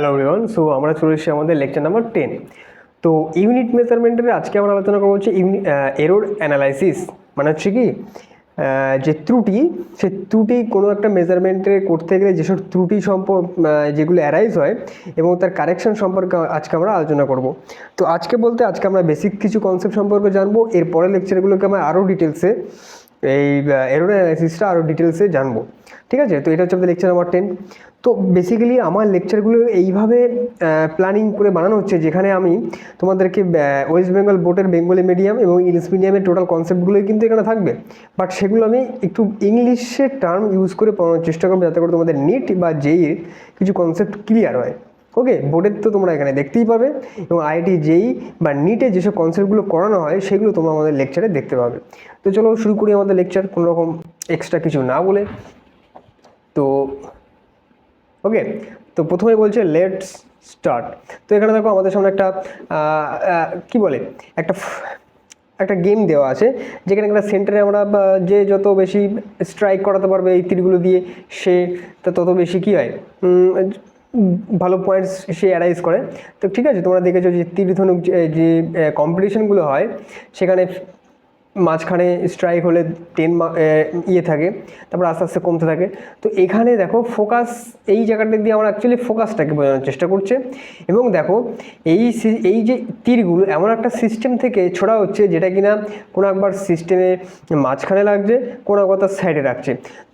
Hello everyone so আমরা চলে এসেছি আমাদের লেকচার নাম্বার টেন তো ইউনিট মেজারমেন্টের আজকে আমরা আলোচনা করব হচ্ছে এরোর অ্যানালাইসিস মানে হচ্ছে কি যে ত্রুটি, সে ত্রুটি কোনো একটা মেজারমেন্টে করতে গেলে যেসব ত্রুটি সম্পর্ক যেগুলো অ্যারাইজ হয় এবং তার কারেকশন সম্পর্কে আজকে আমরা আলোচনা করব। তো আজকে বলতে আজকে আমরা বেসিক কিছু কনসেপ্ট সম্পর্কে জানব। এর পরের লেকচারগুলোকে আমরা আরও ডিটেলসে এই এরোর অ্যানালাইসিসটা আরও ডিটেলসে জানব। ঠিক আছে? তো এটা হচ্ছে আমাদের লেকচার নাম্বার টেন তো বেসিক্যালি আমার লেকচারগুলো এইভাবে প্ল্যানিং করে বানানো হচ্ছে, যেখানে আমি তোমাদেরকে ওয়েস্ট বেঙ্গল বোর্ডের বেঙ্গলি মিডিয়াম এবং ইংলিশ মিডিয়ামের টোটাল কনসেপ্টগুলোই কিন্তু এখানে থাকবে। বাট সেগুলো আমি একটু ইংলিশের টার্ম ইউজ করে পড়ানোর চেষ্টা করব, যাতে করে তোমাদের নিট বা জেইর কিছু কনসেপ্ট ক্লিয়ার হয়। ওকে বোর্ডের তো তোমরা এখানে দেখতেই পাবে এবং আইআইটি জেই বা নিটে যেসব কনসেপ্টগুলো করানো হয়, সেগুলো তোমরা আমাদের লেকচারে দেখতে পাবে। তো চলো শুরু করি আমাদের লেকচার কোনো রকম এক্সট্রা কিছু না বলে। তো ওকে তো প্রথমে বলছে লেটস স্টার্ট তো এখানে দেখো আমাদের সামনে একটা কি বলে, একটা একটা গেম দেওয়া আছে, যেখানে একটা সেন্টারে আমরা যে যত বেশি স্ট্রাইক করাতে পারবে এই তীরগুলো দিয়ে, সে তত বেশি কী হয় ভালো পয়েন্টস সে অ্যারাইজ করে। তো ঠিক আছে, তোমরা দেখেছ যে তীর ধনুক যে যে কম্পিটিশনগুলো হয়, সেখানে মাঝখানে স্ট্রাইক হলে টেন ইয়ে থাকে, তারপর আস্তে আস্তে কমতে থাকে। তো এখানে দেখো ফোকাস এই জায়গাটা দিয়ে আমরা অ্যাকচুয়ালি ফোকাসটাকে বোঝানোর চেষ্টা করছে। এবং দেখো, এই এই যে তীরগুলো এমন একটা সিস্টেম থেকে ছোড়া হচ্ছে, যেটা কিনা কোনো একবার সিস্টেমে মাঝখানে লাগছে, কোনো একবার তার সাইডে রাখছে।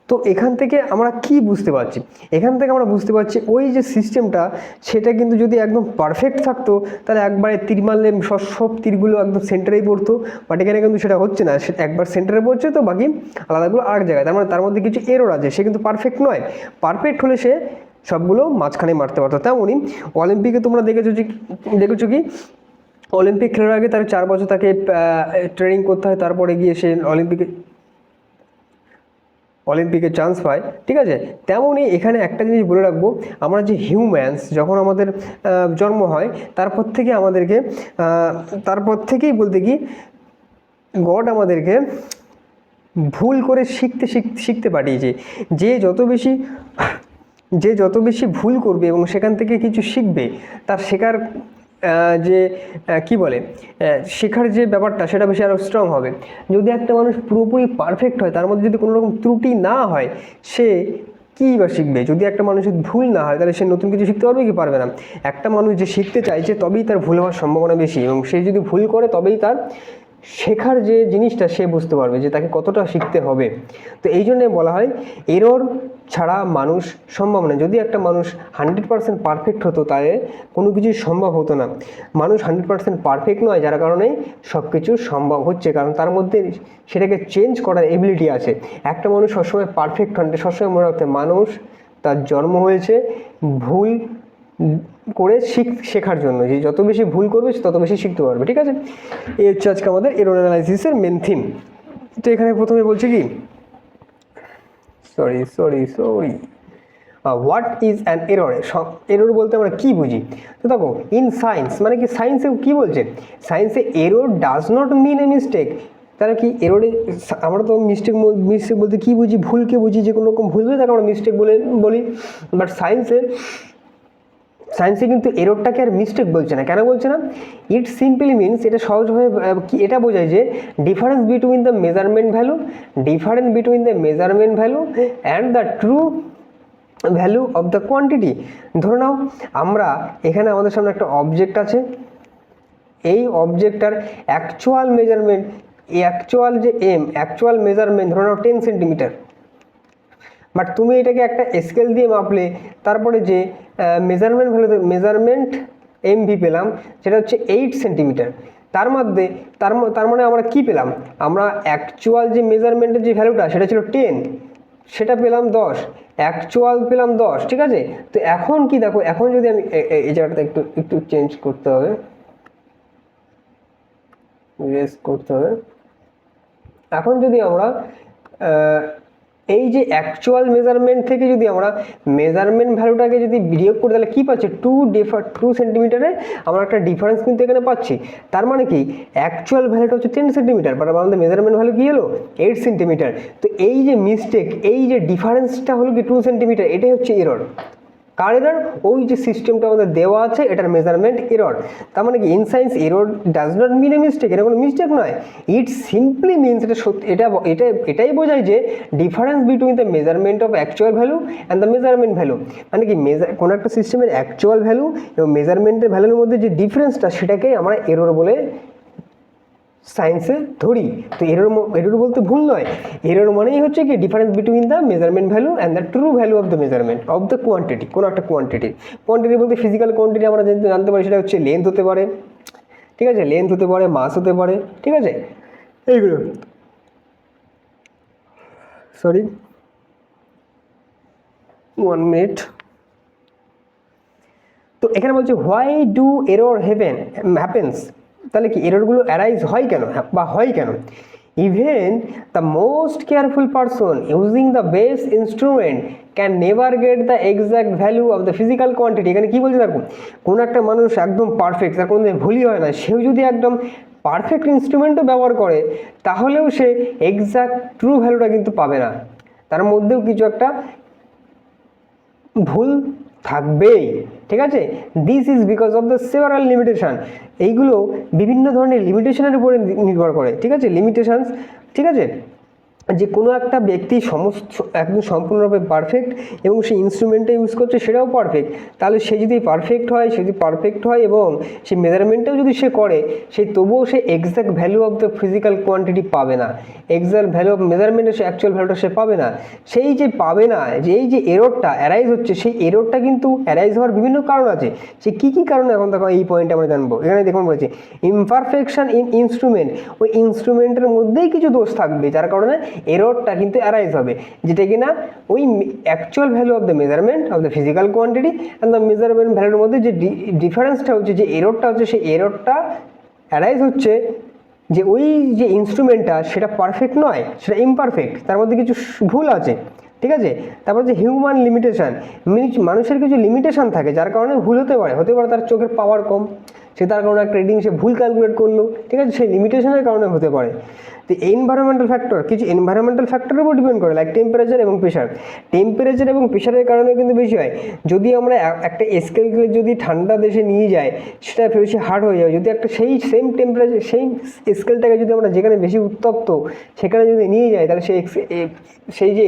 তো এখান থেকে আমরা কি বুঝতে পারছি? এখান থেকে আমরা বুঝতে পারছি ওই যে সিস্টেমটা সেটা কিন্তু যদি একদম পারফেক্ট থাকতো, তাহলে একবারে তীর মারলে সব সব তীরগুলো একদম সেন্টারেই পড়তো। বাট এখানে কিন্তু সেটা হচ্ছে না, সে একবার সেন্টারে পড়ছে তো বাকি আলাদাগুলো আরেক জায়গায়। তার মানে তার মধ্যে কিছু এরর আছে, সে কিন্তু পারফেক্ট নয়। পারফেক্ট হলে সে সবগুলো মাঝখানে মারতে পারতো। তেমনই অলিম্পিকে তোমরা দেখেছ যে, দেখেছ কি? অলিম্পিক খেলার আগে তার চার বছর তাকে ট্রেনিং করতে হয়, তারপরে গিয়ে সে অলিম্পিকে অলিম্পিকে চান্স পায়, ঠিক আছে? তেমনই এখানে একটা জিনিস বলে রাখব, আমরা যে হিউম্যানস যখন আমাদের জন্ম হয়, তারপর থেকে আমাদেরকে তারপর থেকেই বলতে কি গড আমাদেরকে ভুল করে শিখতে শিখতে পাঠিয়েছে। যে যত বেশি, যে যত বেশি ভুল করবে এবং সেখান থেকে কিছু শিখবে, তার শেখার যে কি বলে শেখার যে ব্যাপারটা সেটা বেশি আরও স্ট্রং হবে। যদি একটা মানুষ পুরোপুরি পারফেক্ট হয়, তার মধ্যে যদি কোনো রকম ত্রুটি না হয়, সে কী বা শিখবে? যদি একটা মানুষের ভুল না হয়, তাহলে সে নতুন কিছু শিখতে পারবে কি পারবে না? একটা মানুষ যে শিখতে চাইছে, তবেই তার ভুল হওয়ার সম্ভাবনা বেশি এবং সে যদি ভুল করে, তবেই তার শেখার যে জিনিসটা সে বুঝতে পারবে যে তাকে কতটা শিখতে হবে। তো এই জন্যে বলা হয় এরর ছাড়া মানুষ সম্ভব না। যদি একটা মানুষ হান্ড্রেড পার্সেন্ট পারফেক্ট হতো, তাহলে কোনো কিছুই সম্ভব হতো না। মানুষ হান্ড্রেড পার্সেন্ট পারফেক্ট নয়, যার কারণে সব কিছু সম্ভব হচ্ছে। কারণ তার মধ্যে সেটাকে চেঞ্জ করার এবিলিটি আছে। একটা মানুষ সবসময় পারফেক্ট হন, সবসময় মনে রাখতে মানুষ তার জন্ম হয়েছে, ভুল করে শিখ, শেখার জন্য। যে যত বেশি ভুল করবে, তত বেশি শিখতে পারবে, ঠিক আছে? এই হচ্ছে আজকে আমাদের এরোর অ্যানালাইসিসের মেন থিম তো এখানে প্রথমে বলছি কি? Sorry sorry sorry what is an error error বলতে আমরা কি বুঝি? তো দেখো ইন সায়েন্স মানে কি সায়েন্সে কি বলছে? সায়েন্সে error does not mean a mistake তারা কি এরোরে আমরা তো মিস্টেক মিস্টেক বলতে কী বুঝি? ভুলকে বুঝি যে কোনো রকম ভুল তাকে আমরা মিস্টেক বলে, বলি। বাট সায়েন্সে সায়েন্সে কিন্তু এররটাকে আর মিস্টেক বলছে না। কেন বলছে না? ইট সিম্পলি মিনস এটা সহজভাবে কি, এটা বোঝায় যে difference between the measurement value difference between the measurement value and the true value of the quantity ধরে নাও, আমরা এখানে আমাদের সামনে একটা অবজেক্ট আছে। এই অবজেক্টটার অ্যাকচুয়াল মেজারমেন্ট অ্যাকচুয়াল যে এম অ্যাকচুয়াল মেজারমেন্ট ধরে নাও টেন সেন্টিমিটার বাট তুমি এটাকে একটা স্কেল দিয়ে মাপলে, তারপরে যে মেজারমেন্ট ভ্যালু মেজারমেন্ট এমভি পেলাম, সেটা হচ্ছে এইট সেন্টিমিটার তার মধ্যে, তার তার মানে আমরা কি পেলাম? আমরা অ্যাকচুয়াল যে মেজারমেন্টের যে ভ্যালুটা সেটা ছিল টেন সেটা পেলাম দশ। অ্যাকচুয়াল পেলাম দশ, ঠিক আছে? তো এখন কি দেখো, এখন যদি আমি এই জায়গাটা একটু একটু চেঞ্জ করতে হবে। রেস করতে হবে। এখন যদি আমরা এই যে অ্যাকচুয়াল মেজারমেন্ট থেকে যদি আমরা মেজারমেন্ট ভ্যালুটাকে যদি বিয়োগ করি, তাহলে কী পাচ্ছি? টু ডিফার টু সেন্টিমিটারে আমরা একটা ডিফারেন্স কিন্তু এখানে পাচ্ছি। তার মানে কি? অ্যাকচুয়াল ভ্যালুটা হচ্ছে টেন সেন্টিমিটার বাট আমাদের মেজারমেন্ট ভ্যালু কী হলো? এইট সেন্টিমিটার তো এই যে মিস্টেক এই যে ডিফারেন্সটা হলো কি টু সেন্টিমিটার এটাই হচ্ছে এরর কার এরর ওই যে সিস্টেমটা আমাদের দেওয়া আছে, এটার মেজারমেন্ট এরর তার মানে কি in science error does not mean a mistake এটা কোনো মিস্টেক নয়। ইট সিম্পলি মিনস এটা সত্যি, এটা এটা, এটাই বোঝায় যে difference between the measurement of actual value and the measurement value মানে কি মেজার কোনো একটা সিস্টেমের অ্যাকচুয়াল ভ্যালু এবং মেজারমেন্টের ভ্যালুর মধ্যে যে ডিফারেন্সটা সেটাকেই আমরা এরর বলে সায়েন্সে ধরি। তো এরর এরর বলতে ভুল নয়। এরর মানেই হচ্ছে কি difference between the measurement value and the true value of the measurement of the quantity কোনো একটা কোয়ান্টিটি কোয়ান্টিটি বলতে ফিজিক্যাল কোয়ান্টিটি আমরা জানতে জানতে পারি সেটা হচ্ছে লেন্থ হতে পারে। ঠিক আছে? লেন্থ হতে পারে মাস হতে পারে। ঠিক আছে? এইগুলো। সরি ওয়ান মিনিট তো এখানে বলছে why do error even happens তাহলে কি এররগুলো অ্যারাইজ হয় কেন? হ্যাঁ, বা হয় কেন? Even the most careful person using the best instrument can never get the exact value of the physical quantity এখানে কী বলছে দেখো? কোনো একটা মানুষ একদম পারফেক্ট তার কোনো ভুলই হয় না। সেও যদি একদম পারফেক্ট ইনস্ট্রুমেন্টও ব্যবহার করে তাহলেও সে এক্সাক্ট ট্রু ভ্যালুটা কিন্তু পাবে না। তার মধ্যেও কিছু একটা ভুল থাকবেই, ঠিক আছে? This is because of the several limitation এইগুলো বিভিন্ন ধরনের লিমিটেশনের উপরে নির্ভর করে, ঠিক আছে? লিমিটেশানস ঠিক আছে? যে কোনো একটা ব্যক্তি সমস্ত, একদম সম্পূর্ণরূপে পারফেক্ট এবং সে ইনস্ট্রুমেন্টটা ইউজ করছে সেটাও পারফেক্ট তাহলে সে যদি পারফেক্ট হয়, সে যদি পারফেক্ট হয় এবং সে মেজারমেন্টটাও যদি সে করে, সে তবুও সে exact value of the physical quantity পাবে না। এক্সাক্ট ভ্যালু অফ মেজারমেন্টের সে অ্যাকচুয়াল ভ্যালুটা সে পাবে না। সেই যে পাবে না, যে এই যে এররটা অ্যারাইজ হচ্ছে, সেই এররটা কিন্তু অ্যারাইজ হওয়ার বিভিন্ন কারণ আছে। সে কী কী কারণে এখন দেখো এই পয়েন্টে আমরা জানব। এখানে দেখুন বলেছে ইমপারফেকশন ইন ইনস্ট্রুমেন্ট ওই ইনস্ট্রুমেন্টের মধ্যেই কিছু দোষ থাকবে, যার কারণে এররটা কিন্তু অ্যারাইজ হবে। যেটা কিনা ওই actual value of the measurement of the physical quantity and the measurement ভ্যালুর মধ্যে যে ডিফারেন্সটা হচ্ছে, যে এররটা হচ্ছে, সেই এররটা অ্যারাইজ হচ্ছে যে ওই যে ইনস্ট্রুমেন্টটা সেটা পারফেক্ট নয়, সেটা ইমপারফেক্ট তার মধ্যে কিছু ভুল আছে, ঠিক আছে? তারপর যে হিউম্যান লিমিটেশন মানুষের কিছু লিমিটেশন থাকে, যার কারণে ভুল হতে পারে হতে পারে তার চোখের পাওয়ার কম। সে তার কারণে একটা রিডিং সে ভুল ক্যালকুলেট করল, ঠিক আছে? সেই লিমিটেশনের কারণে হতে পারে। তো এনভায়রনমেন্টাল ফ্যাক্টর কিছু এনভায়রনমেন্টাল ফ্যাক্টরের উপর ডিপেন্ড করে লাইক টেম্পারেচার এবং প্রেশার টেম্পারেচার এবং প্রেশারের কারণে কিন্তু বেশি হয়। যদি আমরা একটা স্কেলকে যদি ঠান্ডা দেশে নিয়ে যাই, সেটা বেশি হার্ড হয়ে যাবে। যদি একটা সেই সেম টেম্পারেচার সেই স্কেলটাকে যদি আমরা যেখানে বেশি উত্তপ্ত, সেখানে যদি নিয়ে যাই, তাহলে সেই সেই যে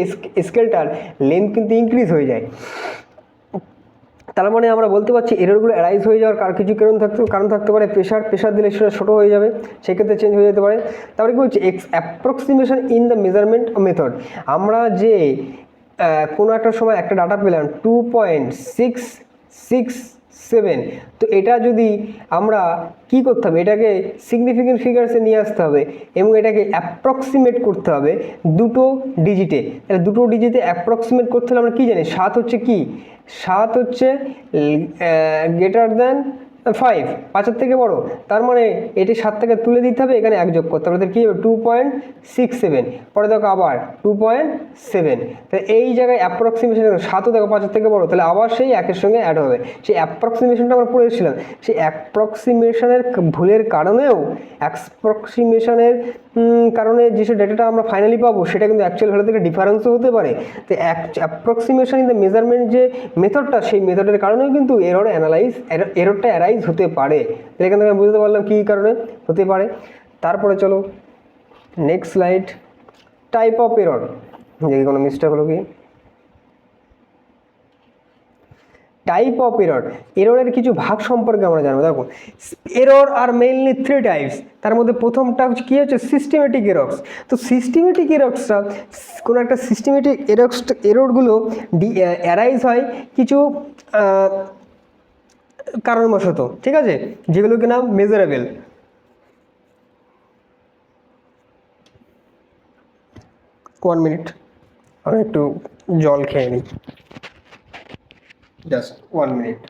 স্কেলটার লেন্থ কিন্তু ইনক্রিজ হয়ে যায়। তার মানে আমরা বলতে পারছি এররগুলো অ্যারাইজ হয়ে যাওয়ার কার কিছু কারণ থাকতে কারণ থাকতে পারে প্রেশার প্রেশার দিলে সেটা ছোটো হয়ে যাবে, সেক্ষেত্রে চেঞ্জ হয়ে যেতে পারে। তারপরে কী হচ্ছে x approximation in the measurement method আমরা যে কোনো একটা সময় একটা ডাটা পেলাম two point six six seven তো এটা যদি আমরা কি করতে হবে, এটাকে সিগনিফিকেন্ট ফিগার্সে নিয়ে আসতে হবে এবং এটাকে অ্যাপ্রক্সিমেট করতে হবে দুটো ডিজিটে তাহলে দুটো ডিজিটে অ্যাপ্রক্সিমেট করতে হলে আমরা কী জানি? সাত হচ্ছে কি? সাত হচ্ছে গ্রেটার দ্যান ফাইভ পাঁচের থেকে বড়। তার মানে এটি সাত থেকে তুলে দিতে হবে, এখানে এক যোগ করতে হবে। কী হবে? টু পয়েন্ট সিক্স সেভেন পরে দেখো আবার টু পয়েন্ট সেভেন তাহলে এই জায়গায় অ্যাপ্রক্সিমেশন সাতও দেখো, পাঁচের থেকে বড়। তাহলে আবার সেই একের সঙ্গে অ্যাড হবে। সেই অ্যাপ্রক্সিমেশনটা আমরা পড়েছিলাম সেই অ্যাপ্রক্সিমেশনের ভুলের কারণেও অ্যাপ্রক্সিমেশনের কারণে যেসব ডেটাটা আমরা ফাইনালি পাবো, সেটা কিন্তু অ্যাকচুয়াল ভ্যালু থেকে ডিফারেন্সও হতে পারে। তো অ্যাপ্রক্সিমেশন ইন দ্য মেজারমেন্ট যে মেথডটা সেই মেথডের কারণেও কিন্তু এরর অ্যানালাইজ এররটা অ্যারাইজ হতে পারে। এখান থেকে আমি বুঝতে পারলাম কী কারণে হতে পারে। তারপরে চলো next slide type of error দেখি কোনো মিস্টেক হলো কি? টাইপ অফ এরর এররের কিছু ভাগ সম্পর্কে আমরা জানব। দেখো এরর আর মেইনলি থ্রি টাইপস তার মধ্যে প্রথমটা হচ্ছে কী হচ্ছে? সিস্টেমেটিক এরক্স তো সিস্টেমেটিক এরক্সটা কোনো একটা সিস্টেমেটিক এরক্স এররগুলো ডি অ্যারাইজ হয় কিছু কারণবশত ঠিক আছে? যেগুলো কিনা মেজারেবল ওয়ান মিনিট আমি একটু জল খেয়ে নিই। জাস্ট ওয়ান মিনিট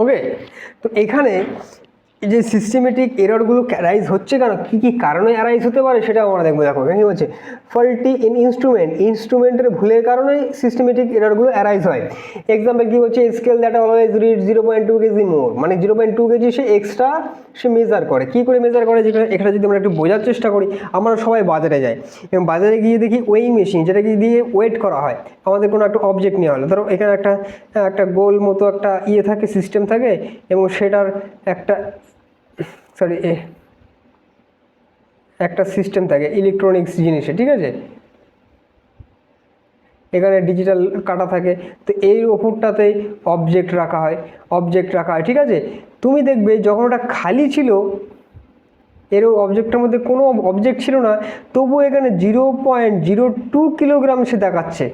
ওকে তো এখানে যে সিস্টেমেটিক এররগুলো অ্যারাইজ হচ্ছে কেন? কী কী কারণে অ্যারাইজ হতে পারে সেটাও আমরা দেখব। দেখো কি বলছে? ফল্টি ইন ইনস্ট্রুমেন্ট ইনস্ট্রুমেন্টের ভুলের কারণে সিস্টেমেটিক এররগুলো অ্যারাইজ হয়। এক্সাম্পল কী হচ্ছে? Scale that always read zero point two KG more মানে জিরো পয়েন্ট টু কেজি সে এক্সট্রা সে মেজার করে। কী করে মেজার করে? যেখানে এখানে যদি আমরা একটু বোঝার চেষ্টা করি, আমরা সবাই বাজারে যাই। এবং বাজারে গিয়ে দেখি ওয়েইং মেশিন যেটাকে দিয়ে ওয়েট করা হয়। আমাদের কোনো একটা অবজেক্ট নেওয়া হলো। ধরো এখানে একটা একটা গোল মতো একটা ইয়ে থাকে সিস্টেম থাকে, এবং সেটার একটা সরি একটা সিস্টেম থাকে ইলেকট্রনিক্স জিনিসে, ঠিক আছে? এখানে ডিজিটাল কাটা থাকে, তো এই ওপরটাতেই অবজেক্ট রাখা হয় অবজেক্ট রাখা হয়, ঠিক আছে? তুমি দেখবে যখন ওটা খালি ছিল এর অবজেক্টের মধ্যে কোনো অবজেক্ট ছিল না তবু এখানে zero point zero two kilogram সে দেখাচ্ছে।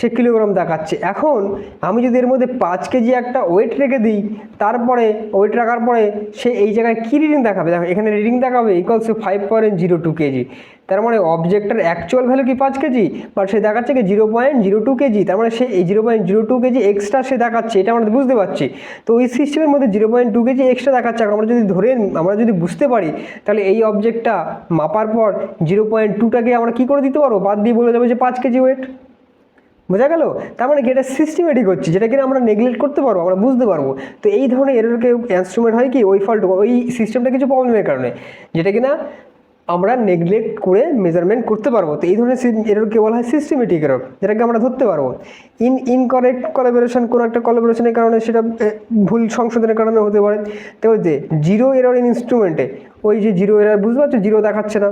সে কিলোগ্রাম দেখাচ্ছে। এখন আমি যদি এর মধ্যে পাঁচ কেজি একটা ওয়েট রেখে দিই, তারপরে ওয়েট রাখার পরে সে এই জায়গায় কী রিডিং দেখাবে? দেখো, এখানে রিডিং দেখাবে equals to five point zero two KG. তার মানে অবজেক্টের অ্যাকচুয়াল ভ্যালু কি পাঁচ কেজি? বাট সে দেখাচ্ছে কি zero point zero two KG. তার মানে সে এই zero point zero two KG extra সে দেখাচ্ছে, এটা আমরা বুঝতে পারছি। তো ওই সিস্টেমের মধ্যে zero point two KG extra দেখাচ্ছে। আমরা যদি ধরে, আমরা যদি বুঝতে পারি, তাহলে এই অবজেক্টটা মাপার পর জিরো পয়েন্ট টুটাকে আমরা কী করে দিতে পারব? বাদ দিয়ে বলে দেবো যে পাঁচ কেজি ওয়েট বোঝা গেল? তার মানে কি এটা সিস্টেমেটিক হচ্ছে, যেটা কিনা আমরা নেগলেক্ট করতে পারব, আমরা বুঝতে পারব। তো এই ধরনের এররকে ইনস্ট্রুমেন্ট হয় কি? ওই ফল্ট ওই সিস্টেমটা কিছু প্রবলেমের কারণে। যেটা কিনা আমরা নেগলেক্ট করে মেজারমেন্ট করতে পারব। তো এই ধরনের এররকে বলা হয় সিস্টেমেটিক এরর যেটাকে আমরা ধরতে পারব। ইন ইনকারেক্ট কলাবোরেশন কোনো একটা কলাবোরেশনের কারণে সেটা ভুল সংশোধনের কারণে হতে পারে। তো যে জিরো এরর ইন ইনস্ট্রুমেন্টে ওই যে জিরো এরর বুঝতে পারছ? জিরো দেখাচ্ছে না।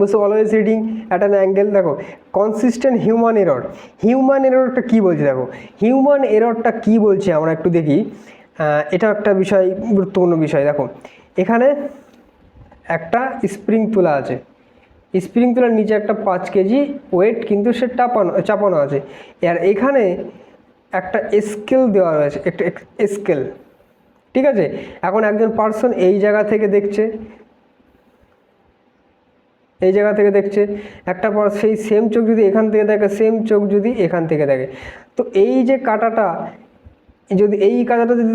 বুঝছ always reading at an angle দেখো কনসিস্টেন্ট হিউম্যান এরর হিউম্যান এররটা কী বলছে, দেখো? হিউম্যান এররটা কী বলছে, আমরা একটু দেখি। এটা একটা বিষয়, গুরুত্বপূর্ণ বিষয়, দেখো। এখানে একটা স্প্রিং তোলা আছে। স্প্রিং তোলার নিচে একটা পাঁচ কেজি ওয়েট কিন্তু সে চাপানো চাপানো আছে। আর এখানে একটা স্কেল দেওয়া রয়েছে, একটা স্কেল ঠিক আছে? এখন একজন পার্সন এই জায়গা থেকে দেখছে এই জায়গা থেকে দেখছে, একটা পর সেই সেম চোখ যদি এখান থেকে দেখে সেম চোখ যদি এখান থেকে দেখে। তো এই যে কাটাটা, যদি এই কাটাটা যদি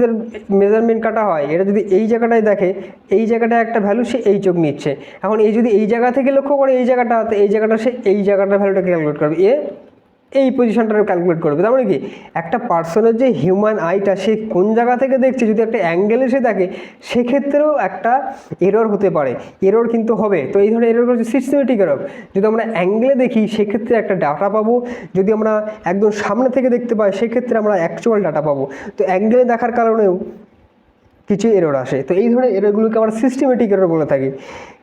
মেজারমেন্ট কাটা হয়, এটা যদি এই জায়গাটায় দেখে, এই জায়গাটায় একটা ভ্যালু সে এই চোখ নিচ্ছে। এখন এই যদি এই জায়গা থেকে লক্ষ্য করে এই জায়গাটা, তো এই জায়গাটা সে এই জায়গাটার ভ্যালুটা ক্যালকুলেট করবে। এ এই পজিশনটা ক্যালকুলেট করবে তার মানে কি? একটা পার্সনের যে হিউম্যান আইটা সে কোন জায়গা থেকে দেখছে? যদি একটা অ্যাঙ্গেলে সে দেখে, সেক্ষেত্রেও একটা এরর হতে পারে। এরর কিন্তু হবে। তো এই ধরনের এরর হচ্ছে সিস্টেমেটিক এরর যদি আমরা অ্যাঙ্গেলে দেখি, সেক্ষেত্রে একটা ডাটা পাবো। যদি আমরা একদম সামনে থেকে দেখতে পাই, সেক্ষেত্রে আমরা অ্যাকচুয়াল ডাটা পাবো। তো অ্যাঙ্গেলে দেখার কারণেও কিছু এরর আসে। তো এই ধরনের এররগুলোকে আমরা সিস্টেমেটিক এরর বলে থাকি।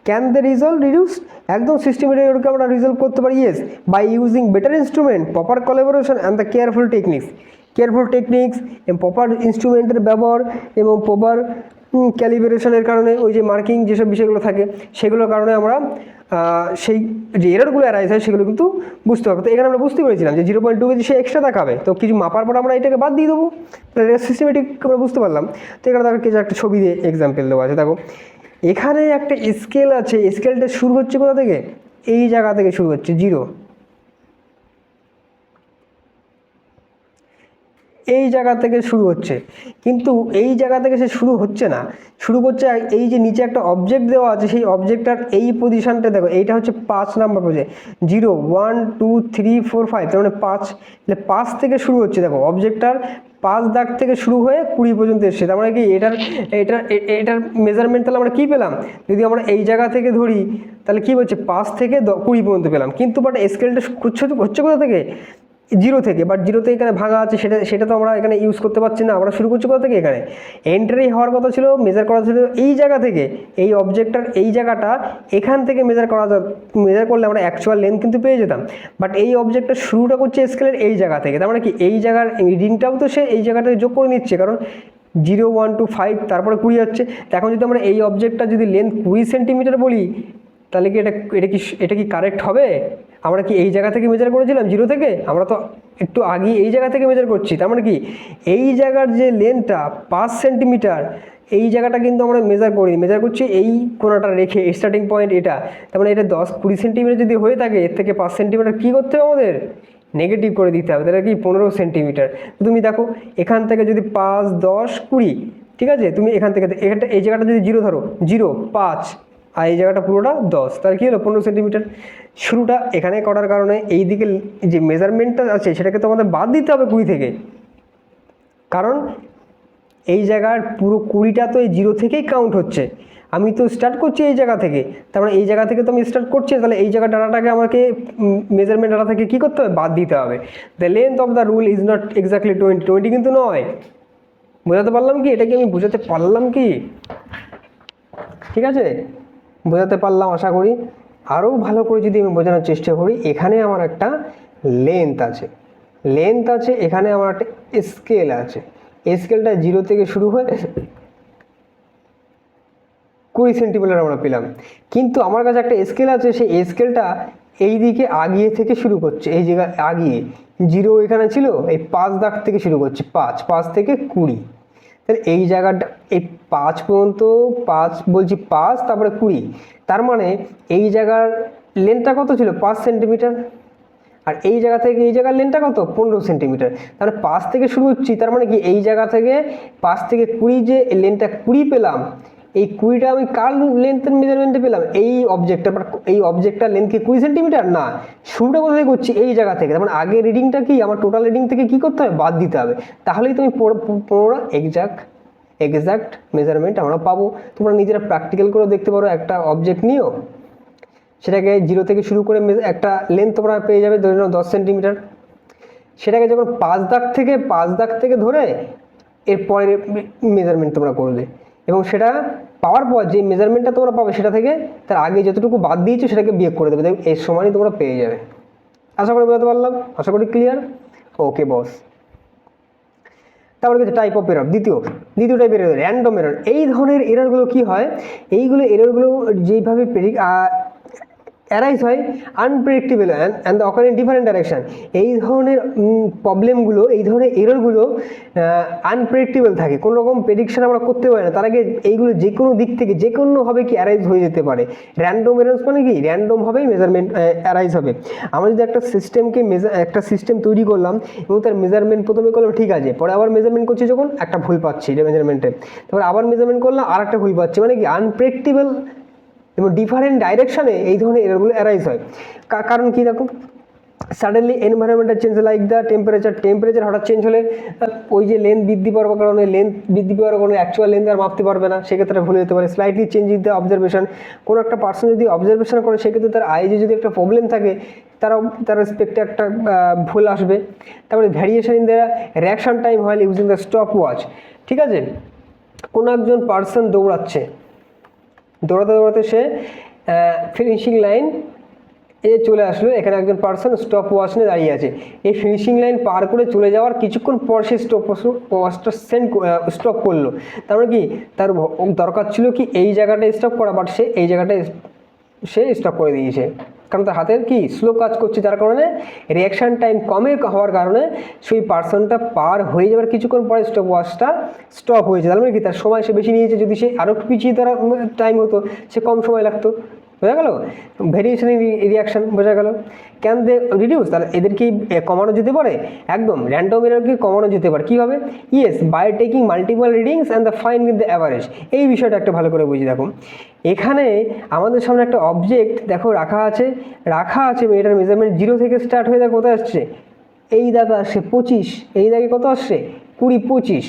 ক্যান দ্য রিজলভ রিডিউস একদম সিস্টেমেটিক এররকে আমরা রিজলভ করতে পারি yes by using better instrument proper collaboration and the careful techniques careful techniques এবং প্রপার ইনস্ট্রুমেন্টের ব্যবহার, এবং প্রপার ক্যালিব্রেশনের কারণে ওই যে মার্কিং যেসব বিষয়গুলো থাকে, সেগুলোর কারণে আমরা সেই যে এরারগুলো অ্যারাইজ হয় সেগুলো কিন্তু বুঝতে পারব তো এখানে আমরা বুঝতে পেরেছিলাম যে জিরো পয়েন্ট টু কেজি সে এক্সট্রা দেখাবে। তো কিছু মাপার পর আমরা এটাকে বাদ দিয়ে দেবো। তাহলে সিস্টেমেটিক আমরা বুঝতে পারলাম। তো এখানে দেখো কিছু একটা ছবি দিয়ে এক্সাম্পল দেওয়া আছে। দেখো, এখানে একটা স্কেল আছে। স্কেলটা শুরু হচ্ছে কোথা থেকে? এই জায়গা থেকে শুরু হচ্ছে জিরো এই জায়গা থেকে শুরু হচ্ছে। কিন্তু এই জায়গা থেকে সে শুরু হচ্ছে না। শুরু করছে এই যে নিচে একটা অবজেক্ট দেওয়া আছে, সেই অবজেক্টটার এই পজিশনটা দেখো, এইটা হচ্ছে পাঁচ number position zero one two three four five তার মানে পাঁচ পাঁচ থেকে শুরু হচ্ছে দেখো অবজেক্টটার পাঁচ দাগ থেকে শুরু হয়ে কুড়ি পর্যন্ত এসছে। তার মানে কি, এটার এটার এটার মেজারমেন্ট তাহলে আমরা কী পেলাম? যদি আমরা এই জায়গা থেকে ধরি, তাহলে কী হচ্ছে, পাঁচ থেকে কুড়ি পর্যন্ত পেলাম। কিন্তু বাট স্কেলটা হচ্ছে হচ্ছে কোথা থেকে? জিরো থেকে বাট জিরোতে এখানে ভাঙা আছে, সেটা সেটা তো আমরা এখানে ইউজ করতে পারছি না, আমরা শুরু করছি কোথা থেকে এখানে? এন্ট্রি হওয়ার কথা ছিল মেজার করা ছিল এই জায়গা থেকে, এই অবজেক্টটার এই জায়গাটা, এখান থেকে মেজার করা মেজার করলে আমরা অ্যাকচুয়াল লেন্থ কিন্তু পেয়ে যেতাম বাট এই অবজেক্টটা শুরুটা করছে স্কেলের এই জায়গা থেকে, তার মানে কি, এই জায়গার রিডিংটাও তো সে এই জায়গাটায় যোগ করে নিচ্ছে, কারণ জিরো ওয়ান টু ফাইভ তারপরে কুড়ি হচ্ছে এখন যদি আমরা এই অবজেক্টটা যদি লেন্থ কুড়ি সেন্টিমিটার বলি, তাহলে কি এটা এটা কি এটা কি কারেক্ট হবে? আমরা কি এই জায়গা থেকে মেজার করেছিলাম? জিরো থেকে? আমরা তো একটু আগে এই জায়গা থেকে মেজার করছি। তার মানে কি? এই জায়গার যে লেন্থটা পাঁচ সেন্টিমিটার এই জায়গাটা কিন্তু আমরা মেজার করি মেজার করছি এই কোনাটা রেখে স্টার্টিং পয়েন্ট এটা। তার মানে এটা দশ কুড়ি সেন্টিমিটার যদি হয়ে থাকে, এর থেকে পাঁচ সেন্টিমিটার কী করতে হবে আমাদের? নেগেটিভ করে দিতে হবে। তাহলে কি? পনেরো সেন্টিমিটার তুমি দেখো, এখান থেকে যদি পাঁচ, দশ, কুড়ি, ঠিক আছে? তুমি এখান থেকে, এখানটা, এই জায়গাটা যদি জিরো ধরো জিরো পাঁচ আর এই জায়গাটা পুরোটা দশ। তাহলে কী হলো? পনেরো সেন্টিমিটার শুরুটা এখানে করার কারণে এই দিকে যে মেজারমেন্টটা আছে, সেটাকে তো আমাদের বাদ দিতে হবে কুড়ি থেকে। কারণ এই জায়গার পুরো কুড়িটা তো এই জিরো থেকেই কাউন্ট হচ্ছে। আমি তো স্টার্ট করছি এই জায়গা থেকে। তার মানে এই জায়গা থেকে তো আমি স্টার্ট করছি, তাহলে এই জায়গা ডাটাটাকে আমাকে মেজারমেন্ট ডাটা থেকে কী করতে হবে? বাদ দিতে হবে। The length of the rule is not exactly twenty twenty কিন্তু নয়। বোঝাতে পারলাম কি? এটা কি আমি বোঝাতে পারলাম কি? ঠিক আছে? বোঝাতে পারলাম আশা করি। আরও ভালো করে যদি আমি বোঝানোর চেষ্টা করি, এখানে আমার একটা লেন্থ আছে। লেন্থ আছে, এখানে আমার একটা স্কেল আছে। স্কেলটা জিরো থেকে শুরু হয়ে কুড়ি সেন্টিমিটার আমরা পেলাম। কিন্তু আমার কাছে একটা স্কেল আছে, সেই স্কেলটা এই দিকে আগিয়ে থেকে শুরু করছে। এই জায়গায় আগিয়ে। জিরো এখানে ছিল, এই পাঁচ দাগ থেকে শুরু করছে, পাঁচ পাঁচ থেকে কুড়ি। তাহলে এই জায়গাটা, এই পাঁচ পর্যন্ত, পাঁচ বলছি পাঁচ, তারপরে কুড়ি। তার মানে এই জায়গার লেনটা কত ছিল? পাঁচ সেন্টিমিটার আর এই জায়গা থেকে এই জায়গার লেনটা কত? পনেরো সেন্টিমিটার তাহলে পাঁচ থেকে শুরু হচ্ছি, তার মানে কি এই জায়গা থেকে পাঁচ থেকে কুড়ি যে লেনটা কুড়ি পেলাম এই কুড়িটা আমি কার লেন্থের মেজারমেন্টে পেলাম? এই অবজেক্টটা এই অবজেক্টটার লেন্থ কি কুড়ি সেন্টিমিটার না। শুরুটা কোথা থেকে করছি এই জায়গা থেকে। তার মানে রিডিংটা কি? আমার টোটাল রিডিং থেকে কি করতে হবে? বাদ দিতে হবে। তাহলেই তুমি পুরো এক্সাক্ট এক্সাক্ট মেজারমেন্ট আমরা পাবো। তোমরা নিজেরা প্র্যাকটিক্যাল করে দেখতে পারো একটা অবজেক্ট নিও সেটাকে জিরো থেকে শুরু করে একটা লেন্থ তোমরা পেয়ে যাবে, ধরে নাও দশ সেন্টিমিটার সেটাকে যখন পাঁচ দাগ থেকে, পাঁচ দাগ থেকে ধরে এর পরের মেজারমেন্ট তোমরা করবে। এবং সেটা পাওয়ার পর যে মেজারমেন্টটা তোমরা পাবে সেটা থেকে, তার আগে যতটুকু বাদ দিয়েছ সেটাকে বিয়োগ করে দেবে। এই সমানই তোমরা পেয়ে যাবে। আশা করি বোঝাতে পারলাম? আশা করি ক্লিয়ার ওকে বস তারপরে কিছু টাইপ অফ এরর দ্বিতীয় দ্বিতীয় টাইপের এরর র্যান্ডম এরর এই ধরনের এররগুলো কি হয়? এইগুলো এররগুলো যেইভাবে অ্যারাইজ হয় unpredictable and and the occur different direction এই ধরনের প্রবলেমগুলো এই ধরনের এররগুলো আনপ্রেডিক্টেবল থাকে। কোনো রকম প্রেডিকশান আমরা করতে পারি না। তার আগে এইগুলো যে কোনো দিক থেকে যে কোনোভাবে কি অ্যারাইজ হয়ে যেতে পারে। র্যান্ডম এরর্স মানে কি? র্যান্ডমভাবেই মেজারমেন্ট অ্যারাইজ হবে। আমরা যদি একটা সিস্টেমকে মেজার একটা সিস্টেম তৈরি করলাম এবং তার মেজারমেন্ট প্রথমে করলাম, ঠিক আছে। পরে আবার মেজারমেন্ট করছি যখন, একটা ভুল পাচ্ছি মেজারমেন্টে তারপর আবার মেজারমেন্ট করলাম আর একটা ভুল পাচ্ছি। মানে কি? আনপ্রেডিক্টেবল এবং ডিফারেন্ট ডাইরেকশানে এই ধরনের এররগুলো অ্যারাইজ হয়। কারণ কি দেখো? Suddenly environmental change like the temperature temperature হঠাৎ চেঞ্জ হলে ওই যে লেন্থ বৃদ্ধি পাওয়ার কারণে লেন্থ বৃদ্ধি পাওয়ার কারণে অ্যাকচুয়াল লেন্থ আর মাপতে পারবে না, সেক্ষেত্রে ভুলে যেতে পারে। Slightly change in the observation কোনো একটা পার্সন যদি অবজারভেশন করে, সেক্ষেত্রে তার আইজে যদি একটা প্রবলেম থাকে, তারা তার রেসপেক্টে একটা ভুল আসবে। তারপরে variation in the reaction time হয় ইউজিং দ্য স্টপ ওয়াচ ঠিক আছে? কোনো একজন পার্সন দৌড়াচ্ছে দৌড়াতে দৌড়াতে সে ফিনিশিং লাইন এ চলে আসলো। এখানে একজন পার্সন স্টপ ওয়াচ নিয়ে দাঁড়িয়ে আছে। এই ফিনিশিং লাইন পার করে চলে যাওয়ার কিছুক্ষণ পর সে স্টপ ওয়াচটা সেন্ড স্টপ করল। তারপরে কি? তার দরকার ছিল কি এই জায়গাটা স্টপ করা বাট সে এই জায়গাটা সে স্টপ করে দিয়েছে। কারণ তার হাতের কি? স্লো কাজ করছে, যার কারণে রিয়াকশান টাইম কমে হওয়ার কারণে সেই পার্সনটা পার হয়ে যাওয়ার কিছুক্ষণ পরে স্টপ ওয়াচটা স্টপ হয়েছে তার মানে কি? তার সময় সে বেশি নিয়েছে। যদি সে আরও পিছিয়ে তারা টাইম হতো, সে কম সময় লাগতো। বোঝা গেল? ভেরিয়েশন রিয়াকশন বোঝা গেল। ক্যান দে রিডিউস তাহলে এদের কি কমানো যেতে পারে? একদম র্যান্ডম এররকে কমানো যেতে পারে। কীভাবে? Yes by taking multiple readings and the fine with the average এই বিষয়টা একটা ভালো করে বুঝি দেখো। এখানে আমাদের সামনে একটা অবজেক্ট দেখো রাখা আছে। রাখা আছে এটার মেজারমেন্ট জিরো থেকে স্টার্ট হয়ে দেখো কোথায় আসছে। এই দাগে আসছে পঁচিশ, এই দাগে কত আসছে? কুড়ি, পঁচিশ।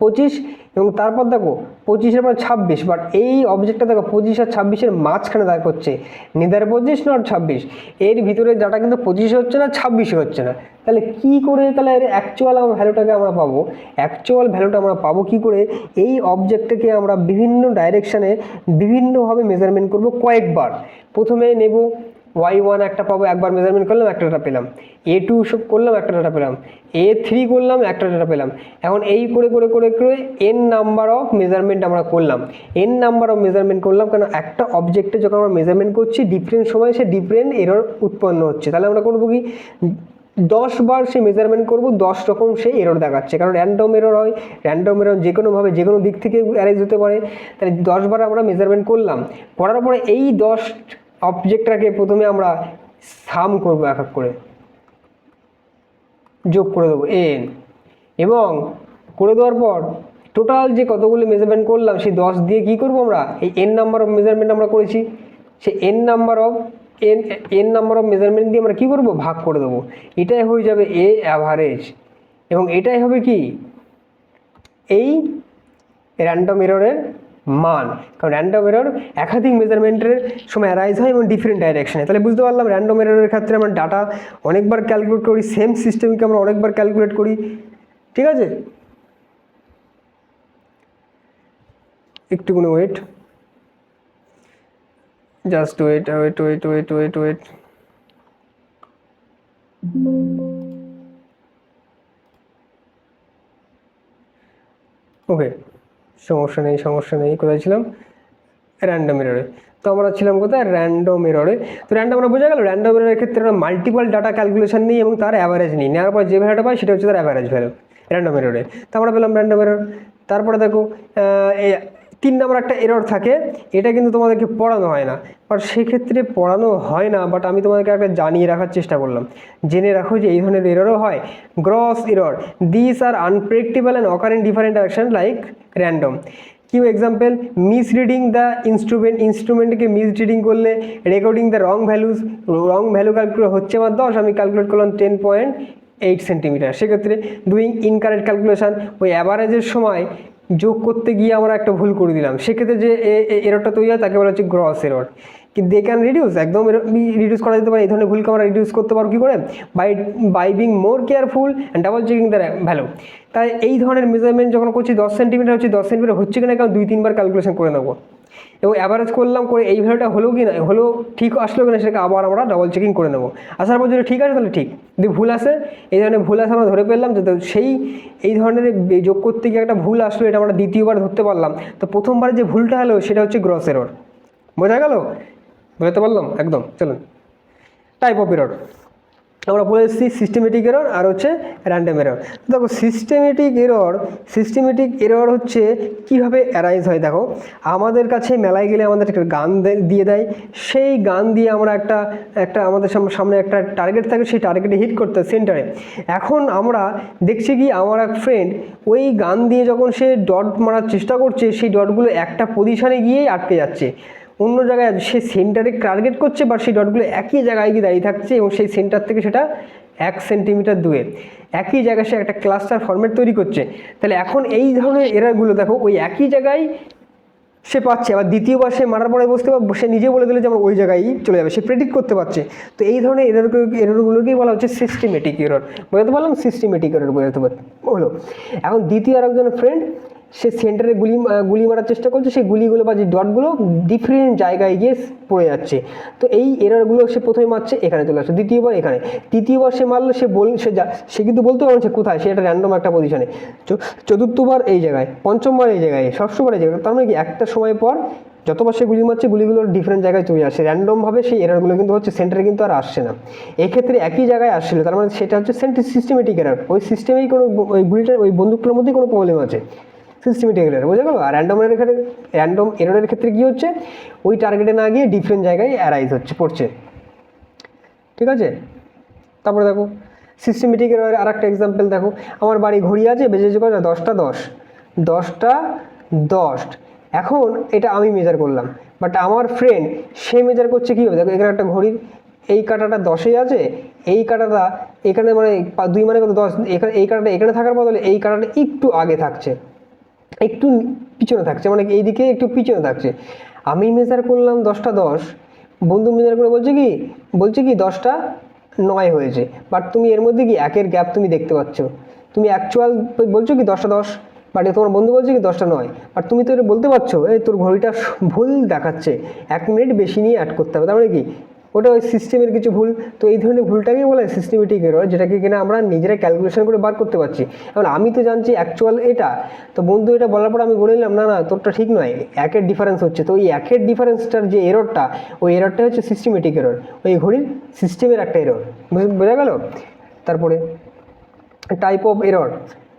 পঁচিশ এবং তারপর দেখো পঁচিশের পর ছাব্বিশ বাট এই অবজেক্টটা দেখো পঁচিশ আর ছাব্বিশের মাঝখানে দাগ করছে। নিদার পঁচিশ নট ছাব্বিশ। এর ভিতরে ডাটা কিন্তু পঁচিশে হচ্ছে না, ছাব্বিশে হচ্ছে না। তাহলে কি করে তাহলে এর অ্যাকচুয়াল ভ্যালুটাকে আমরা পাবো? অ্যাকচুয়াল ভ্যালুটা আমরা পাবো কি করে? এই অবজেক্টটাকে আমরা বিভিন্ন ডাইরেকশানে বিভিন্নভাবে মেজারমেন্ট করব কয়েকবার। প্রথমে নেব ওয়াই ওয়ান একটা পাবো, একবার মেজারমেন্ট করলাম, একটা ডাটা পেলাম। এ টু সব করলাম, একটা ডাটা পেলাম। এ থ্রি করলাম, একটা ডাটা পেলাম। এখন এই করে করে করে করে এন নাম্বার অফ মেজারমেন্ট আমরা করলাম। এন নাম্বার অফ মেজারমেন্ট করলাম কারণ একটা অবজেক্টে যখন আমরা মেজারমেন্ট করছি ডিফারেন্ট সময় সে ডিফারেন্ট এরর উৎপন্ন হচ্ছে। তাহলে আমরা করব কি? দশ বার সে মেজারমেন্ট করব, দশ রকম সে এরর দেখাচ্ছে। কারণ র্যান্ডম এরর হয় র্যান্ডম এরর যে কোনোভাবে যে কোনো দিক থেকে অ্যারেঞ্জ হতে পারে। তাহলে দশ বার আমরা মেজারমেন্ট করলাম। করার পরে এই দশ অবজেক্টটাকে প্রথমে আমরা সাম করব এক এক করে। যোগ করে দেবো এন এবং করে দেওয়ার পর টোটাল যে কতগুলো মেজারমেন্ট করলাম, সেই দশ দিয়ে কি করব আমরা? এই এন নাম্বার অফ মেজারমেন্ট আমরা করেছি। সেই N number of N N number of measurement দিয়ে আমরা কী করব? ভাগ করে দেবো। এটাই হয়ে যাবে এ অ্যাভারেজ এবং এটাই হবে কি? এই র্যান্ডম এররের মান। কারণ র্যান্ডম এরর একাধিক মেজারমেন্টের সময় অ্যারাইজ হয় এবং ডিফারেন্ট ডাইরেকশনে তাহলে বুঝতে পারলাম র্যান্ডম এররের ক্ষেত্রে আমরা ডাটা অনেকবার ক্যালকুলেট করি সেম সিস্টেমকে আমরা অনেকবার ক্যালকুলেট করি। ঠিক আছে? একটুকুনি wait just wait wait wait wait wait wait okay সমস্যা নেই সমস্যা নেই। কোথায় ছিলাম? র্যান্ডম এররে তো আমরা ছিলাম কোথায়? র্যান্ডম এররে তো র্যান্ডম আমরা বোঝা গেল র্যান্ডম এররের ক্ষেত্রে আমরা মাল্টিপাল ডাটা ক্যালকুলেশন নেই এবং তার অ্যাভারেজ নেই। নেওয়ার পর যে ভ্যালুটা পাই, সেটা হচ্ছে তার অ্যাভারেজ ভ্যালু র্যান্ডম এররে তো আমরা পেলাম র্যান্ডম এরর তারপরে দেখো তিন নম্বর একটা এরর থাকে, এটা কিন্তু তোমাদেরকে পড়ানো হয় না। বাট সেক্ষেত্রে পড়ানো হয় না বাট আমি তোমাদেরকে একটা জানিয়ে রাখার চেষ্টা করলাম। জেনে রাখো যে এই ধরনের এররও হয়। Gross error this are unpredictable and occur in different direction like random Q example misreading the instrument ইনস্ট্রুমেন্টকে মিসরিডিং করলে recording the wrong values wrong value calculate হচ্ছে আমার দশ আমি ক্যালকুলেট করলাম টেন পয়েন্ট এইট সেন্টিমিটার সেক্ষেত্রে ডুইং ইনকারেক্ট ক্যালকুলেশান ওই অ্যাভারেজের সময় যোগ করতে গিয়ে আমরা একটা ভুল করে দিলাম। সেক্ষেত্রে যে এররটা তৈরি হয়, তাকে বলা হচ্ছে গ্রস এরর কিন্তু দে ক্যান রিডিউস একদম রিডিউস করা যেতে পারে, এই ধরনের ভুলকে আমরা রিডিউস করতে পারব কী করে? By by being more careful and double checking the value তাই এই ধরনের মেজারমেন্ট যখন করছি, দশ সেন্টিমিটার হচ্ছে, দশ সেন্টিমিটার হচ্ছে কিনা কারণ দুই, তিনবার ক্যালকুলেশন করে নেব। এবং অ্যাভারেজ করলাম করে এই ভ্যালুটা হলো কি না হলো ঠিক আসলো কিনা সেটাকে আবার আমরা ডাবল চেকিং করে নেব। আসার পর যদি ঠিক আছে তাহলে ঠিক। যদি ভুল আসে, এই ধরনের ভুল আসে আমরা ধরে পেলাম যে সেই, এই ধরনের যোগ করতে গিয়ে একটা ভুল আসলো, এটা আমরা দ্বিতীয়বার ধরতে পারলাম। তো প্রথমবার যে ভুলটা হলো সেটা হচ্ছে গ্রস এরর বোঝা গেল? বুঝতে পারলাম? একদম, চলুন। টাইপ অফ এরর আমরা বলে এসেছি সিস্টেমেটিক এরর আর হচ্ছে র্যান্ডম এরর দেখো সিস্টেমেটিক এরর সিস্টেমেটিক এরর হচ্ছে কীভাবে অ্যারাইজ হয় দেখো। আমাদের কাছে মেলায় গেলে আমাদের একটা গান দিয়ে দেয়। সেই গান দিয়ে আমরা একটা একটা আমাদের সাম- সামনে একটা টার্গেট থাকে, সেই টার্গেটে হিট করতে সেন্টারে এখন আমরা দেখছি কি আমার এক ফ্রেন্ড ওই গান দিয়ে যখন সে ডট মারার চেষ্টা করছে, সেই ডটগুলো একটা পজিশনে গিয়েই আটকে যাচ্ছে। অন্য জায়গায় সে সেন্টারে টার্গেট করছে বাট সেই ডটগুলো একই জায়গায় গিয়ে দাঁড়িয়ে থাকছে এবং সেই সেন্টার থেকে সেটা এক সেন্টিমিটার দূরে। একই জায়গায় সে একটা ক্লাস্টার ফরম্যাট তৈরি করছে। তাহলে এখন এই ধরনের এরারগুলো দেখো, ওই একই জায়গায় সে পাচ্ছে, আবার দ্বিতীয়বার সে মারার পরে বসতে পারবে, সে নিজে বলে দিলে যে আমার ওই জায়গায় চলে যাবে, সে প্রেডিক্ট করতে পারছে। তো এই ধরনের এরর এররগুলোকেই বলা হচ্ছে সিস্টেমেটিক এরর বোঝাতে পারলাম? সিস্টেমেটিক এরর বোঝাতে পার হলো। এখন দ্বিতীয় আরেকজন ফ্রেন্ড সে সেন্টারে গুলি গুলি মারার চেষ্টা করছে, সেই গুলিগুলো বা যে ডটগুলো ডিফারেন্ট জায়গায় গিয়ে পড়ে যাচ্ছে। তো এই এরারগুলো সে প্রথমে মারছে, এখানে চলে আসছে দ্বিতীয়বার এখানে। তৃতীয়বার সে মারলো, সে বল, সে যা, সে কিন্তু বলতে পারছে কোথায়, সে একটা র্যান্ডম একটা পজিশনে চতুর্থবার এই জায়গায়, পঞ্চমবার এই জায়গায়, ষষ্ঠবার এই জায়গায়। তার মানে কি, একটা সময় পর যতবার সে গুলি মারছে, গুলিগুলো ডিফারেন্ট জায়গায় চলে আসে। র্যান্ডমভাবে সেই এরারগুলো কিন্তু হচ্ছে সেন্টারে কিন্তু আর আসছে না। এক্ষেত্রে একই জায়গায় আসছিল, তার মানে সেটা হচ্ছে সিস্টেমেটিক এরার ওই সিস্টেমেই কোনো, ওই গুলিটার, ওই বন্দুকটার মধ্যেই কোনো প্রবলেম আছে। সিস্টেমেটিক এরর বোঝা গেল? আর র্যান্ডম এররের ক্ষেত্রে র্যান্ডম এররের ক্ষেত্রে কী হচ্ছে? ওই টার্গেটে না গিয়ে ডিফারেন্ট জায়গায় অ্যারাইজ হচ্ছে, পড়ছে। ঠিক আছে? তারপরে দেখো সিস্টেমেটিক এর আর একটা এক্সাম্পল দেখো। আমার বাড়ি ঘড়ি আছে, বেজে বেজেছে কত দশটা দশ। দশটা দশ। এখন এটা আমি মেজার করলাম। বাট আমার ফ্রেন্ড সে মেজার করছে কী হবে? দেখো, এখানে একটা ঘড়ির, এই কাঁটাটা দশে আছে, এই কাটাটা এখানে মানে দুই মানে কত? দশ। এখানে, এই কাটাটা এখানে থাকার বদলে এই কাটাটা একটু আগে থাকছে। একটু পিছনে থাকছে মানে এইদিকে একটু পিছনে থাকছে। আমি মেজার করলাম দশটা দশ, বন্ধু মেজার করে বলছে কি বলছে কি দশটা নয় হয়েছে বাট তুমি এর মধ্যে কি একের গ্যাপ তুমি দেখতে পাচ্ছ? তুমি অ্যাকচুয়াল বলছো কি দশটা দশ বাট তোমার বন্ধু বলছে কি দশটা নয় বাট তুমি তো এটা বলতে পারছ, এই তোর ঘড়িটা ভুল দেখাচ্ছে, এক মিনিট বেশি নিয়ে অ্যাড করতে হবে, তার মানে কি ওটা ওই সিস্টেমের কিছু ভুল। তো এই ধরনের ভুলটাকে বলে সিস্টেমেটিক এরর যেটাকে কিনা আমরা নিজেরা ক্যালকুলেশন করে বার করতে পারছি। এখন আমি তো জানছি অ্যাকচুয়াল এটা। তো বন্ধু, এটা বলার পর আমি বলে নিলাম, না না, তোরটা ঠিক নয়, একের ডিফারেন্স হচ্ছে। তো ওই একের ডিফারেন্সটার যে এররটা ওই এররটা হচ্ছে সিস্টেমেটিক এরর ওই ঘড়ির সিস্টেমের একটা এরর বোঝা গেল? তারপরে টাইপ অফ এরর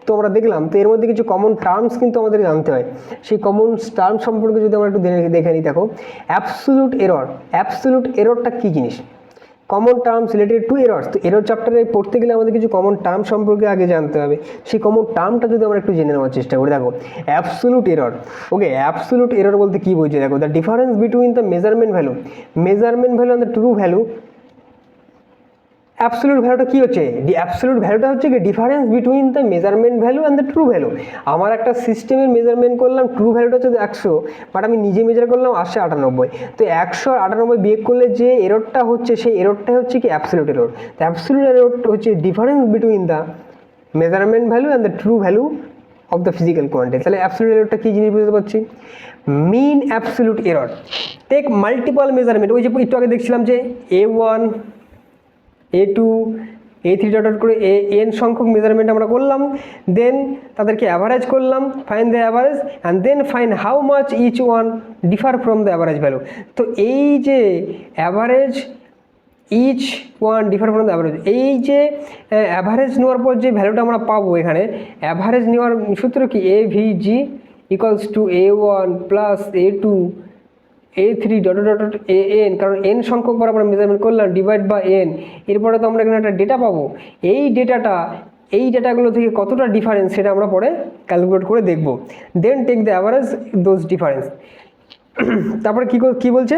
তো আমরা দেখলাম, তো এর মধ্যে কিছু কমন টার্মস কিন্তু আমাদের জানতে হয়। সেই কমন টার্ম সম্পর্কে যদি আমরা একটু দেখে নিই দেখো অ্যাবসুলুট এরর অ্যাবসুলুট এররটা কী জিনিস? Common terms related to errors তো এরর চ্যাপ্টারে পড়তে গেলে আমাদের কিছু কমন টার্ম সম্পর্কে আগে জানতে হবে। সেই কমন টার্মটা যদি আমরা একটু জেনে নেওয়ার চেষ্টা করি, দেখো absolute error okay absolute error বলতে কী বলছে দেখো the difference between the measurement value measurement value and the true value absolute ভ্যালুটা কী হচ্ছে? দি অ্যাবসোলুট ভ্যালুটা হচ্ছে কি difference between the measurement value and the true value আমার একটা সিস্টেমের মেজারমেন্ট করলাম ট্রু ভ্যালুটা হচ্ছে একশো বাট আমি নিজে মেজার করলাম আসছে আটানব্বই। তো একশো আটানব্বই বিয়োগ করলে যে এররটা হচ্ছে, সেই এররটাই হচ্ছে কি অ্যাবসোলুট এরর তো অ্যাবসোলুট এরর হচ্ছে difference between the measurement value and the true value of the physical quantity তাহলে অ্যাবসোলুট এররটা কী জিনিস বুঝতে পারছি? Mean absolute error take multiple measurement ওই যে একটু আগে দেখছিলাম যে A one A two A three dot করে এ এন সংখ্যক মেজারমেন্ট আমরা করলাম দেন তাদেরকে অ্যাভারেজ করলাম find the average and then find how much each one differ from the average value তো এই যে average each one differ from the average এই যে অ্যাভারেজ নেওয়ার পর যে ভ্যালুটা আমরা পাবো এখানে অ্যাভারেজ নেওয়ার সূত্র কি? A v g equals to a one plus a two a three dot dot dot a n কারণ এন সংখ্যক বার আমরা মেজারমেন্ট করলাম ডিভাইড বা এন এরপরে তো আমরা এখানে একটা ডেটা পাবো। এই ডেটাটা এই ডেটাগুলো থেকে কতটা ডিফারেন্স সেটা আমরা পরে ক্যালকুলেট করে দেখব। Then take the average those difference তারপরে কী কী বলছে?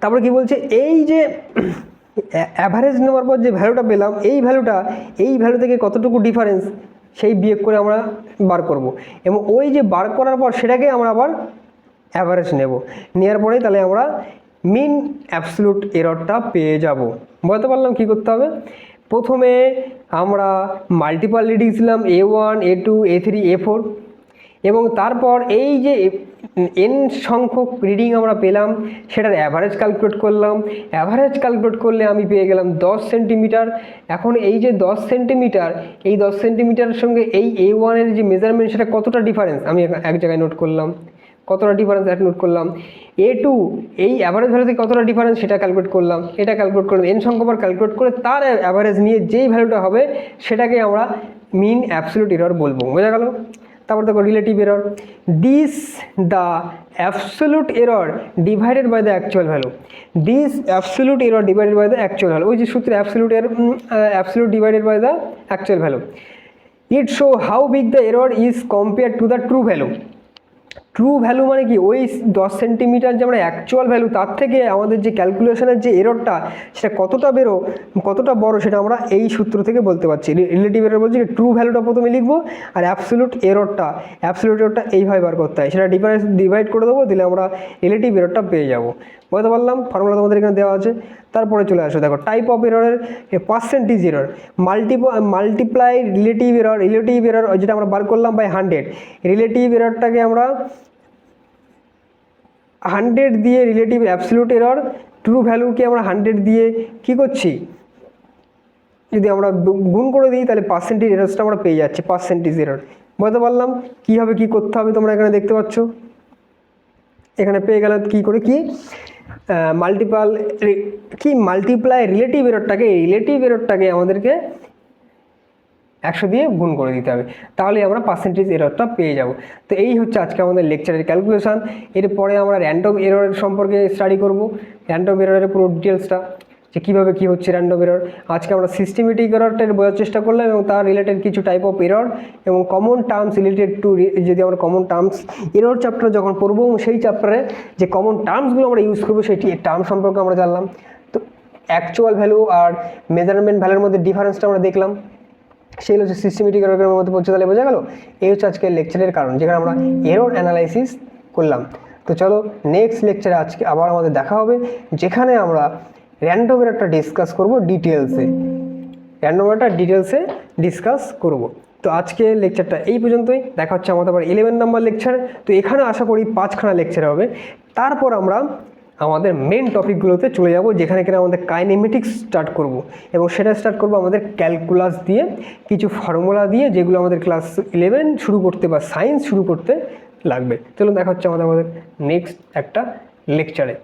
তারপরে কি বলছে? এই যে অ্যাভারেজ নেওয়ার পর যে ভ্যালুটা পেলাম, এই ভ্যালুটা এই ভ্যালু থেকে কতটুকু ডিফারেন্স সেই বিয়োগ করে আমরা বার করব। এবং ওই যে বার করার পর সেটাকে আমরা আবার অ্যাভারেজ নেব। নেওয়ার পরেই তাহলে আমরা মিন অ্যাবসলুট এররটা পেয়ে যাব। বলতে পারলাম কী করতে হবে? প্রথমে আমরা মাল্টিপাল রিডিং ছিলাম a one a two a three a four এবং তারপর এই যে এন সংখ্যক রিডিং আমরা পেলাম, সেটার অ্যাভারেজ ক্যালকুলেট করলাম। অ্যাভারেজ ক্যালকুলেট করলে আমি পেয়ে গেলাম দশ সেন্টিমিটার এখন এই যে দশ সেন্টিমিটার এই দশ সেন্টিমিটারের সঙ্গে এই এ ওয়ানের যে মেজারমেন্ট সেটা কতটা ডিফারেন্স আমি এক- এক জায়গায় নোট করলাম। কতটা ডিফারেন্স এক নোট করলাম? এ টু এই অ্যাভারেজ ভ্যালু থেকে কতটা ডিফারেন্স সেটা ক্যালকুলেট করলাম। এটা ক্যালকুলেট করলাম। এন সংখ্যাবার ক্যালকুলেট করে তার অ্যাভারেজ নিয়ে যেই ভ্যালুটা হবে, সেটাকে আমরা মিন অ্যাবসলিউট এরর বলব। বোঝা গেল? তারপর দেখো relative error this the absolute error divided by the actual value this absolute error divided by the actual value ওই যে সূত্রে অ্যাবসোলুট এর absolute divided by the actual value it show how big the error is compare to the true value true value মানে কি? ওই দশ centimetre যে আমরা অ্যাকচুয়াল ভ্যালু তার থেকে আমাদের যে ক্যালকুলেশনের যে এররটা সেটা কতটা বেরো, কতটা বড়, সেটা আমরা এই সূত্র থেকে বলতে পারছি। রিলেটিভ এরর বলছি ট্রু ভ্যালুটা প্রথমে লিখব আর অ্যাবসোলুট এররটা অ্যাবসোলুট এররটা এইভাবে বার করতে হয়। সেটা ডিফারেন্স ডিভাইড করে দেবো, দিলে আমরা রিলেটিভ এররটা পেয়ে যাব। বুঝতে পারলাম? ফর্মুলা তোমাদের এখানে দেওয়া আছে। তারপরে চলে আসো। দেখো টাইপ অফ এররের percentage error multiply multiply relative error relative error যেটা আমরা বার করলাম বাই হান্ড্রেড রিলেটিভ এররটাকে আমরা হান্ড্রেড দিয়ে রিলেটিভ অ্যাবসলিউট এরর ট্রু ভ্যালুকে আমরা হান্ড্রেড দিয়ে কি করছি? যদি আমরা গুণ করে দিই, তাহলে পার্সেন্টেজ এররসটা আমরা পেয়ে যাচ্ছি পার্সেন্টেজ এরর বলতে পারলাম? কীভাবে কী করতে হবে তোমরা এখানে দেখতে পাচ্ছ? এখানে পেয়ে গেল কী করে? কি? মাল্টিপাল কি মাল্টিপ্লাই রিলেটিভ এররটাকে রিলেটিভ এররটাকে আমাদেরকে একশো দিয়ে গুণ করে দিতে হবে। তাহলে আমরা পার্সেন্টেজ এররটা পেয়ে যাব। তো এই হচ্ছে আজকে আমাদের লেকচারের ক্যালকুলেশন এরপরে আমরা র্যান্ডম এরর সম্পর্কে স্টাডি করব। র্যান্ডম এররের পুরো ডিটেলসটা যে কীভাবে কী হচ্ছে র্যান্ডম এরর আজকে আমরা সিস্টেমেটিক এররটা বোঝার চেষ্টা করলাম এবং তার রিলেটেড কিছু টাইপ অফ এরর এবং কমন টার্মস রিলেটেড টু যদি আমরা কমন টার্মস এরর চ্যাপ্টার যখন পড়ব সেই চ্যাপ্টারে যে কমন টার্মসগুলো আমরা ইউজ করব সেই টার্ম সম্পর্কে আমরা জানলাম। তো অ্যাকচুয়াল ভ্যালু আর মেজারমেন্ট ভ্যালুর মধ্যে ডিফারেন্সটা আমরা দেখলাম। সেই হচ্ছে সিস্টেমেটিক এররের মধ্যে পড়ছে, তাহলে বোঝা গেল এই হচ্ছে আজকের লেকচারের কারণ, যেখানে আমরা এরোর অ্যানালাইসিস করলাম। তো চলো নেক্সট লেকচারে আজকে আবার আমাদের দেখা হবে, যেখানে আমরা র্যান্ডম একটা ডিসকাস করব ডিটেলসে র্যান্ডম একটা ডিটেলসে ডিসকাস করব। তো আজকে লেকচারটা এই পর্যন্তই, দেখা হচ্ছে আমাদের আবার ইলেভেন নাম্বার লেকচার তো এখানে আশা করি পাঁচখানা লেকচার হবে। তারপর আমরা আমাদের মেন টপিকগুলোতে চলে যাব, যেখানে কিনা আমাদের কাইনেমেটিক্স স্টার্ট করব। এবং সেটা স্টার্ট করব আমাদের ক্যালকুলাস দিয়ে, কিছু ফর্মুলা দিয়ে, যেগুলো আমাদের ক্লাস ইলেভেন শুরু করতে বা সায়েন্স শুরু করতে লাগবে। চলুন দেখা হচ্ছে আমাদের আমাদের নেক্সট একটা লেকচারে